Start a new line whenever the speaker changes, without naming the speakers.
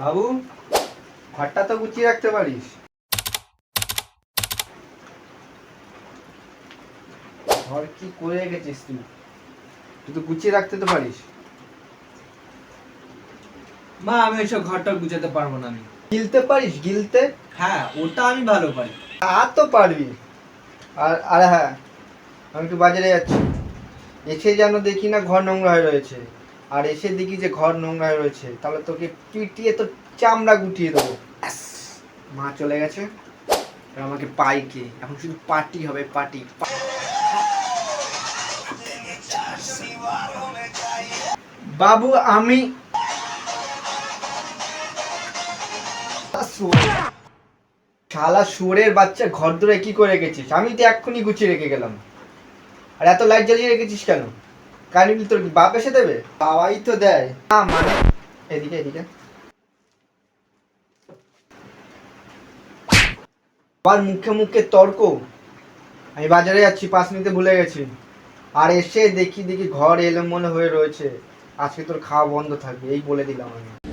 বাবু ঘরটা তো গুছিয়ে রাখতে পারিস। ঘর কি করে রেখেছিস তুই? তুই তো গুছিয়ে রাখতে তো পারিস।
মা আমি ওইসব ঘরটা গুছাতে পারব না আমি।
গিলতে পারিস গিলতে?
হ্যাঁ ওটা আমি ভালো পারি।
আর তো পারবি। আর আর হ্যাঁ আমি একটু বাজারে যাচ্ছি। এসে যেন দেখি না ঘর নোংরা হয়ে রয়েছে। আর এসে দেখি যে ঘর নোংরা রয়েছে, তাহলে তোকে পিটিয়ে তো চামড়া গুটিয়ে দেবো। মা চলে গেছে। আমাকে পাই কে? এখন শুধু পার্টি হবে, পার্টি। বাবু, আমি শালা শুয়োরের বাচ্চা ঘর ধরে কি করে রেখেছিস? আমি তো এক্ষুনি গুছিয়ে রেখে গেলাম। আর এত লাইট জ্বালিয়ে রেখেছিস কেন? কারেন্ট বিল তোর বাপ এসে দেবে? বাবাই তো দেয়। না মানে এদিকে এদিকে। আবার মুখে মুখে তর্ক। আমি বাজারে যাচ্ছি পাঁচ নিতে ভুলে গেছি। আর এসে দেখি দেখি ঘর এলোমেলো হয়ে রয়েছে। আজকে তোর খাওয়া বন্ধ থাকবে, এই বলে দিলাম আমি।